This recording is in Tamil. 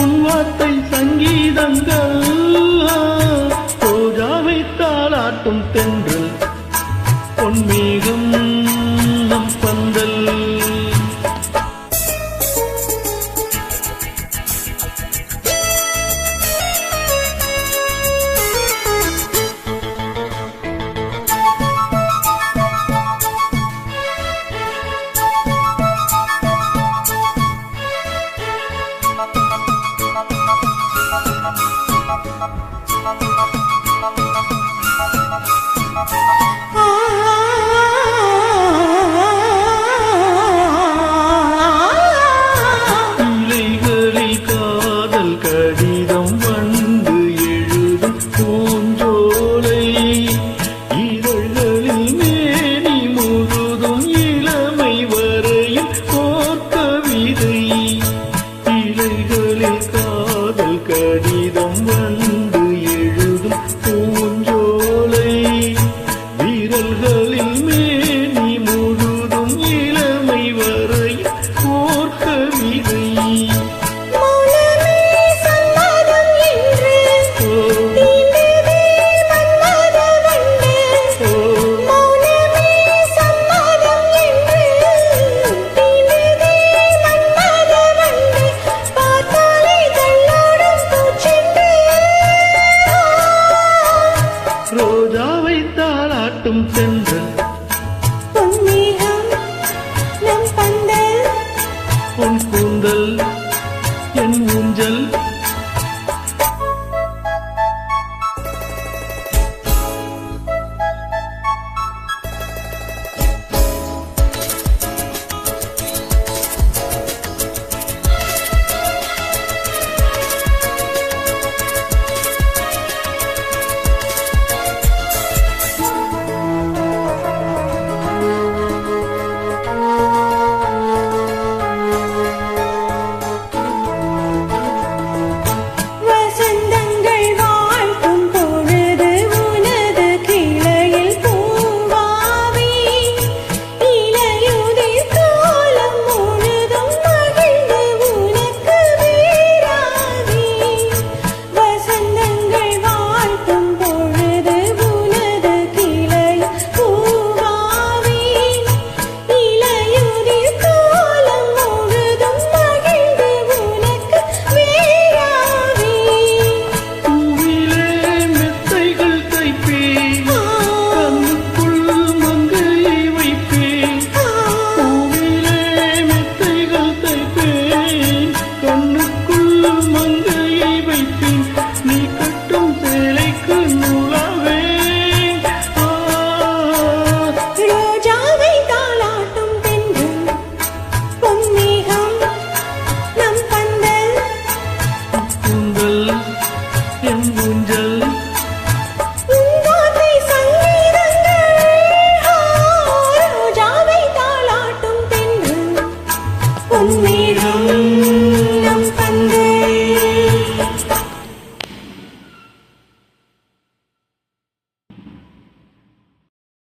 உன் வார்த்தை சங்கீதங்கள். போஜாவை தாளாட்டும் தென்று பொன்மேகம் Ah பார்த்தாலே தள்ளோடும் பூச்செண்டு ரோஜாவை தாளாட்டும் தென் ஊஞ்சல்